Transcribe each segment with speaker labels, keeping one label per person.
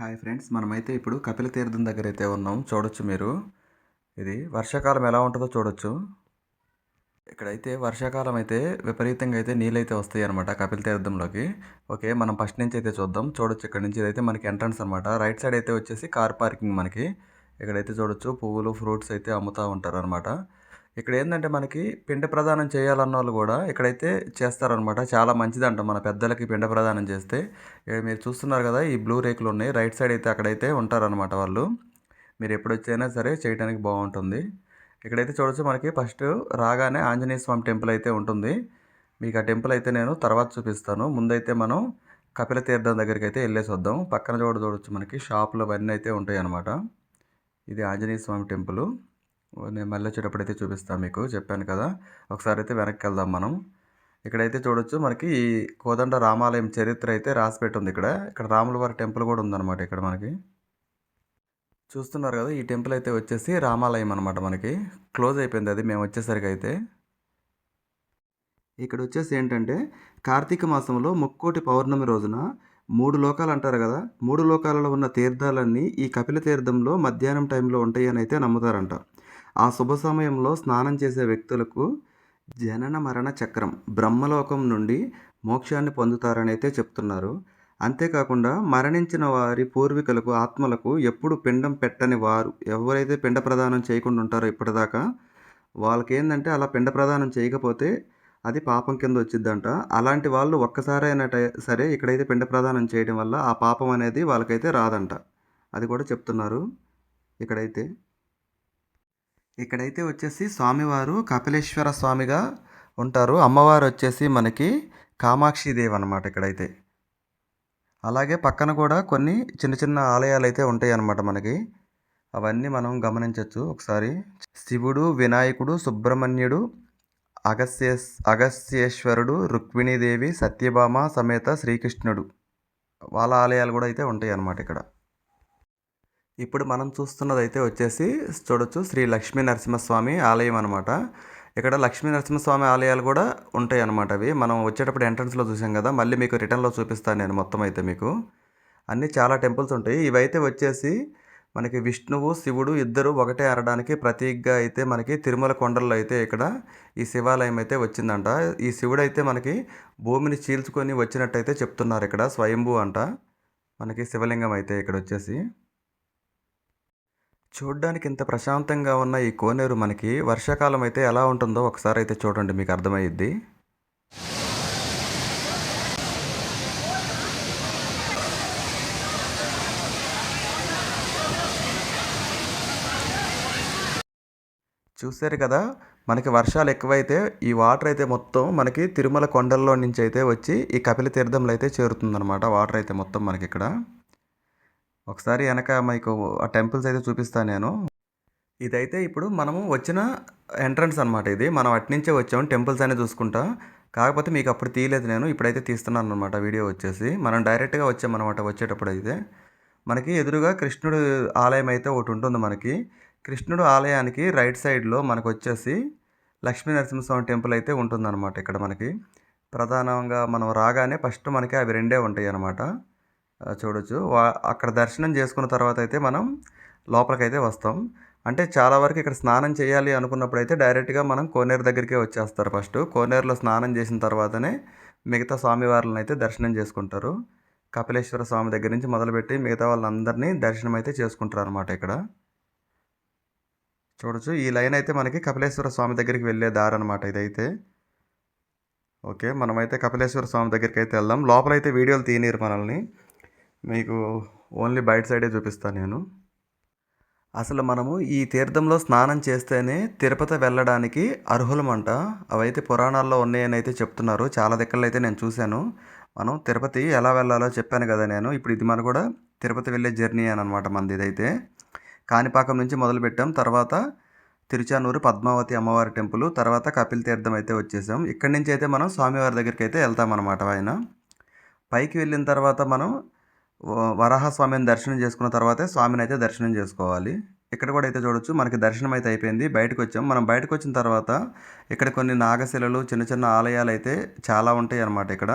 Speaker 1: Hi friends మనమైతే ఇప్పుడు కపిల తీర్థం దగ్గర అయితే ఉన్నాం. చూడొచ్చు మీరు. ఇది వర్షాకాలం ఎలా ఉంటుందో చూడొచ్చు. ఇక్కడైతే వర్షాకాలం అయితే విపరీతంగా అయితే నీళ్ళైతే వస్తాయి అనమాట కపిల తీర్థంలోకి. ఓకే మనం ఫస్ట్ నుంచి అయితే చూద్దాం. చూడొచ్చు ఇక్కడ నుంచి అయితే మనకి ఎంట్రన్స్ అనమాట రైట్ సైడ్ అయితే వచ్చేసి కార్ పార్కింగ్ మనకి. ఇక్కడైతే చూడొచ్చు పువ్వులు ఫ్రూట్స్ అయితే అమ్ముతూ ఉంటారు అనమాట ఇక్కడ ఏంటంటే మనకి పిండ ప్రదానం చేయాలన్న వాళ్ళు కూడా ఇక్కడైతే చేస్తారనమాట చాలా మంచిదంట మన పెద్దలకి పిండ ప్రదానం చేస్తే. ఇక్కడ మీరు చూస్తున్నారు కదా ఈ బ్లూ రేకులు ఉన్నాయి. రైట్ సైడ్ అయితే అక్కడైతే ఉంటారనమాట వాళ్ళు. మీరు ఎప్పుడు వచ్చైనా సరే చేయడానికి బాగుంటుంది. ఇక్కడైతే చూడొచ్చు మనకి ఫస్ట్ రాగానే ఆంజనేయ స్వామి టెంపుల్ అయితే ఉంటుంది. మీకు ఆ టెంపుల్ అయితే నేను తర్వాత చూపిస్తాను. ముందైతే మనం కపిల తీర్థం దగ్గరికి అయితే వెళ్ళేసి వద్దాం. పక్కన చూడ చూడొచ్చు మనకి షాపులు అవన్నీ అయితే ఉంటాయి అన్నమాట ఇది ఆంజనేయ స్వామి టెంపుల్. నేను మళ్ళీ వచ్చేటప్పుడు అయితే చూపిస్తాను మీకు. చెప్పాను కదా. ఒకసారి అయితే వెనక్కి వెళ్దాం మనం. ఇక్కడైతే చూడొచ్చు మనకి ఈ కోదండ రామాలయం చరిత్ర అయితే రాసిపెట్టి ఉంది ఇక్కడ. ఇక్కడ రాముల వారి టెంపుల్ కూడా ఉందన్నమాట ఇక్కడ మనకి. చూస్తున్నారు కదా ఈ టెంపుల్ అయితే వచ్చేసి రామాలయం అనమాట మనకి. క్లోజ్ అయిపోయింది అది మేము వచ్చేసరికి అయితే. ఇక్కడ వచ్చేసి ఏంటంటే కార్తీక మాసంలో ముక్కోటి పౌర్ణమి రోజున మూడు లోకాలు అంటారు కదా. మూడు లోకాలలో ఉన్న తీర్థాలన్నీ ఈ కపిల తీర్థంలో మధ్యాహ్నం టైంలో ఉంటాయి అని అయితే నమ్ముతారంట. ఆ శుభ సమయంలో స్నానం చేసే వ్యక్తులకు జనన మరణ చక్రం బ్రహ్మలోకం నుండి మోక్షాన్ని పొందుతారని అయితే చెప్తున్నారు. అంతేకాకుండా మరణించిన వారి పూర్వీకులకు ఆత్మలకు ఎప్పుడు పిండం పెట్టని వారు ఎవరైతే పిండ ప్రదానం చేయకుండా ఉంటారో ఇప్పటిదాకా వాళ్ళకి ఏంటంటే అలా పిండ ప్రదానం చేయకపోతే అది పాపం కింద వచ్చిద్దంట. అలాంటి వాళ్ళు ఒక్కసారైనా సరే ఇక్కడైతే పిండ ప్రదానం చేయడం వల్ల ఆ పాపం అనేది వాళ్ళకైతే రాదంట. అది కూడా చెప్తున్నారు. ఇక్కడైతే ఇక్కడైతే వచ్చేసి స్వామివారు కపిలేశ్వర స్వామిగా ఉంటారు. అమ్మవారు వచ్చేసి మనకి కామాక్షిదేవి అనమాట ఇక్కడైతే. అలాగే పక్కన కూడా కొన్ని చిన్న చిన్న ఆలయాలు అయితే ఉంటాయి అన్నమాట మనకి. అవన్నీ మనం గమనించవచ్చు ఒకసారి. శివుడు వినాయకుడు సుబ్రహ్మణ్యుడు అగస్య అగస్యేశ్వరుడు రుక్మిణీదేవి సత్యభామ సమేత శ్రీకృష్ణుడు. వాళ్ళ ఆలయాలు కూడా అయితే ఉంటాయి అన్నమాట ఇక్కడ. ఇప్పుడు మనం చూస్తున్నది అయితే వచ్చేసి చూడొచ్చు శ్రీ లక్ష్మీ నరసింహస్వామి ఆలయం అనమాట ఇక్కడ లక్ష్మీ నరసింహస్వామి ఆలయాలు కూడా ఉంటాయి అన్నమాట అవి. మనం వచ్చేటప్పుడు ఎంట్రన్స్లో చూసాం కదా మళ్ళీ మీకు రిటర్న్లో చూపిస్తాను నేను మొత్తం అయితే మీకు. అన్నీ చాలా టెంపుల్స్ ఉంటాయి. ఇవైతే వచ్చేసి మనకి విష్ణువు శివుడు ఇద్దరు ఒకటే ఆడడానికి ప్రతీకగా అయితే మనకి తిరుమల కొండల్లో అయితే ఇక్కడ ఈ శివాలయం అయితే వచ్చిందంట. ఈ శివుడు అయితే మనకి భూమిని చీల్చుకొని వచ్చినట్టయితే చెప్తున్నారు ఇక్కడ స్వయంభూ అంట. మనకి శివలింగం అయితే ఇక్కడ వచ్చేసి. చూడ్డానికి ఇంత ప్రశాంతంగా ఉన్న ఈ కోనేరు మనకి వర్షాకాలం అయితే ఎలా ఉంటుందో ఒకసారి అయితే చూడండి మీకు అర్థమయ్యిద్ది. చూశారు కదా మనకి వర్షాలు ఎక్కువైతే ఈ వాటర్ అయితే మొత్తం మనకి తిరుమల కొండల్లో నుంచి అయితే వచ్చి ఈ కపిల తీర్థంలో అయితే చేరుతుందన్నమాట వాటర్ అయితే మొత్తం మనకి ఇక్కడ. ఒకసారి వెనక మీకు ఆ టెంపుల్స్ అయితే చూపిస్తాను నేను. ఇదైతే ఇప్పుడు మనము వచ్చిన ఎంట్రన్స్ అనమాట ఇది. మనం అట్నుంచే వచ్చాము టెంపుల్స్ అనేది చూసుకుంటా. కాకపోతే మీకు అప్పుడు తీయలేదు నేను ఇప్పుడైతే తీస్తున్నాను అనమాట వీడియో వచ్చేసి. మనం డైరెక్ట్గా వచ్చామన్నమాట వచ్చేటప్పుడు అయితే. మనకి ఎదురుగా కృష్ణుడు ఆలయం అయితే ఒకటి ఉంటుంది మనకి. కృష్ణుడు ఆలయానికి రైట్ సైడ్లో మనకు వచ్చేసి లక్ష్మీ నరసింహస్వామి టెంపుల్ అయితే ఉంటుందన్నమాట ఇక్కడ మనకి. ప్రధానంగా మనం రాగానే ఫస్ట్ మనకి అవి రెండే ఉంటాయి అన్నమాట చూడొచ్చు. వా అక్కడ దర్శనం చేసుకున్న తర్వాత అయితే మనం లోపలికైతే వస్తాం. అంటే చాలా వరకు ఇక్కడ స్నానం చేయాలి అనుకున్నప్పుడు అయితే డైరెక్ట్గా మనం కోనేరు దగ్గరికే వచ్చేస్తారు ఫస్ట్. కోనేరులో స్నానం చేసిన తర్వాతనే మిగతా స్వామివార్లను అయితే దర్శనం చేసుకుంటారు. కపిలేశ్వర స్వామి దగ్గర నుంచి మొదలుపెట్టి మిగతా వాళ్ళందరినీ దర్శనం అయితే చేసుకుంటారు అనమాట ఇక్కడ. చూడొచ్చు. ఈ లైన్ అయితే మనకి కపిలేశ్వర స్వామి దగ్గరికి వెళ్ళే దారి అనమాట ఇదైతే. ఓకే. మనమైతే కపిలేశ్వర స్వామి దగ్గరికి అయితే వెళ్దాం. లోపలైతే వీడియోలు తీయనీరు మనల్ని. మీకు ఓన్లీ బయట సైడే చూపిస్తాను నేను. అసలు మనము ఈ తీర్థంలో స్నానం చేస్తేనే తిరుపతి వెళ్ళడానికి అర్హులమంట. అవైతే పురాణాల్లో ఉన్నాయని అయితే చెప్తున్నారు. చాలా దగ్గరలో అయితే నేను చూశాను. మనం తిరుపతి ఎలా వెళ్ళాలో చెప్పాను కదా నేను. ఇప్పుడు ఇది మన కూడా తిరుపతి వెళ్ళే జర్నీ అని అనమాట మనది ఇదైతే. కాణిపాకం నుంచి మొదలుపెట్టాం తర్వాత తిరుచానూరు పద్మావతి అమ్మవారి టెంపుల్ తర్వాత కపిల్ తీర్థం అయితే వచ్చేసాం. ఇక్కడి నుంచి అయితే మనం స్వామివారి దగ్గరికి అయితే వెళ్తామన్నమాట ఆయన. పైకి వెళ్ళిన తర్వాత మనం వరాహస్వామిని దర్శనం చేసుకున్న తర్వాతే స్వామిని అయితే దర్శనం చేసుకోవాలి. ఇక్కడ కూడా అయితే చూడొచ్చు మనకి దర్శనం అయితే అయిపోయింది. బయటకు వచ్చాం మనం బయటకు వచ్చిన తర్వాత ఇక్కడ కొన్ని నాగశిలలు చిన్న చిన్న ఆలయాలు అయితే చాలా ఉంటాయి అన్నమాట ఇక్కడ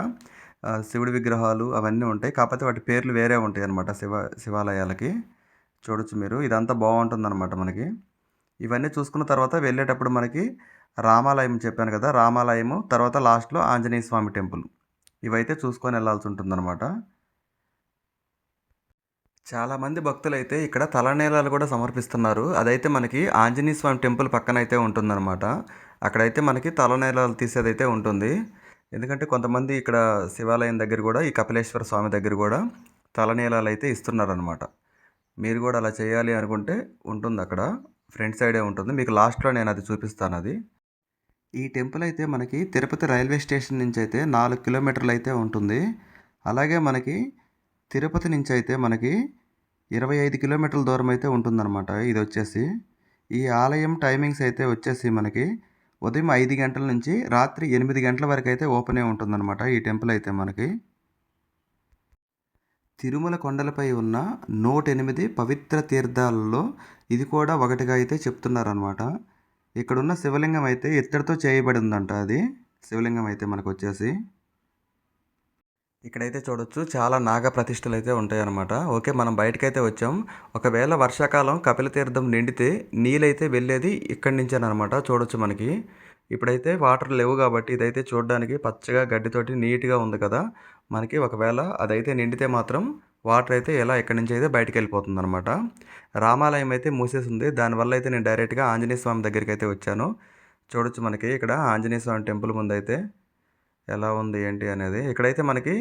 Speaker 1: శివుడి విగ్రహాలు అవన్నీ ఉంటాయి. కాకపోతే వాటి పేర్లు వేరే ఉంటాయి అన్నమాట శివ శివాలయాలకి. చూడొచ్చు మీరు. ఇదంతా బాగుంటుందనమాట మనకి. ఇవన్నీ చూసుకున్న తర్వాత వెళ్ళేటప్పుడు మనకి రామాలయం చెప్పాను కదా. రామాలయము తర్వాత లాస్ట్లో ఆంజనేయ స్వామి టెంపుల్. ఇవైతే చూసుకొని వెళ్ళాల్సి ఉంటుందన్నమాట. చాలామంది భక్తులు అయితే ఇక్కడ తలనీలాలు కూడా సమర్పిస్తున్నారు. అదైతే మనకి ఆంజనేయ స్వామి టెంపుల్ పక్కన అయితే ఉంటుందన్నమాట. అక్కడైతే మనకి తలనీలాలు తీసేదైతే ఉంటుంది. ఎందుకంటే కొంతమంది ఇక్కడ శివాలయం దగ్గర కూడా ఈ కపిలేశ్వర స్వామి దగ్గర కూడా తలనీలాలు అయితే ఇస్తున్నారనమాట మీరు కూడా అలా చేయాలి అనుకుంటే ఉంటుంది అక్కడ. ఫ్రంట్ సైడే ఉంటుంది. మీకు లాస్ట్లో నేను అది చూపిస్తాను అది. ఈ టెంపుల్ అయితే మనకి తిరుపతి రైల్వే స్టేషన్ నుంచి అయితే నాలుగు కిలోమీటర్లు అయితే ఉంటుంది. అలాగే మనకి తిరుపతి నుంచి అయితే మనకి ఇరవై ఐదు కిలోమీటర్ల దూరం అయితే ఉంటుందన్నమాట. ఇది వచ్చేసి ఈ ఆలయం టైమింగ్స్ అయితే వచ్చేసి మనకి ఉదయం ఐదు గంటల నుంచి రాత్రి ఎనిమిది గంటల వరకు అయితే ఓపెన్ అయి ఉంటుందన్నమాట ఈ టెంపుల్ అయితే మనకి. తిరుమల కొండలపై ఉన్న నూట ఎనిమిది పవిత్ర తీర్థాలలో ఇది కూడా ఒకటిగా అయితే చెప్తున్నారనమాట ఇక్కడున్న శివలింగం అయితే ఇత్తడితో చేయబడి ఉందంట అది. శివలింగం అయితే మనకు వచ్చేసి ఇక్కడైతే చూడొచ్చు చాలా నాగ ప్రతిష్టలు అయితే ఉంటాయన్నమాట. ఓకే మనం బయటకైతే వచ్చాం. ఒకవేళ వర్షాకాలం కపిల తీర్థం నిండితే నీళ్ళైతే వెళ్ళేది ఇక్కడి నుంచేనమాట చూడొచ్చు మనకి. ఇప్పుడైతే వాటర్ లేవు కాబట్టి ఇదైతే చూడడానికి పచ్చగా గడ్డితోటి నీట్గా ఉంది కదా. మనకి ఒకవేళ అదైతే నిండితే మాత్రం వాటర్ అయితే ఎలా ఇక్కడి నుంచి అయితే బయటకు వెళ్ళిపోతుంది అనమాట రామాలయం అయితే మూసేసింది. దానివల్ల అయితే నేను డైరెక్ట్గా ఆంజనేయ స్వామి దగ్గరికి అయితే వచ్చాను. చూడొచ్చు మనకి ఇక్కడ ఆంజనేయ స్వామి టెంపుల్ ముందు అయితే ఎలా ఉంది ఏంటి అనేది. ఇక్కడైతే మనకి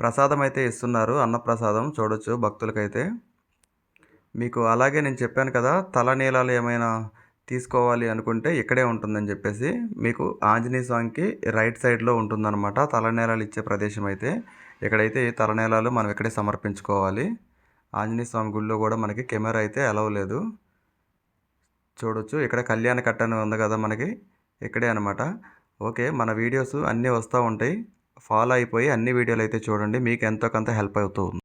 Speaker 1: ప్రసాదం అయితే ఇస్తున్నారు అన్నప్రసాదం చూడొచ్చు భక్తులకైతే. మీకు అలాగే నేను చెప్పాను కదా తల నీలాలు ఏమైనా తీసుకోవాలి అనుకుంటే ఇక్కడే ఉంటుందని చెప్పేసి. మీకు ఆంజనేయ స్వామికి రైట్ సైడ్లో ఉంటుందన్నమాట తలనేలాలు ఇచ్చే ప్రదేశం అయితే ఇక్కడైతే ఈ తలనేలాలు మనం ఇక్కడే సమర్పించుకోవాలి. ఆంజనేయ స్వామి గుడిలో కూడా మనకి కెమెరా అయితే అలవ్ లేదు. చూడొచ్చు ఇక్కడ కళ్యాణ కట్టని ఉంది కదా మనకి ఇక్కడే అనమాట ఓకే మన వీడియోస్ అన్నీ వస్తూ ఉంటాయి. ఫాలో అయిపోయి అన్ని వీడియోలు అయితే చూడండి. మీకు ఎంతో కొంత హెల్ప్ అవుతుంది.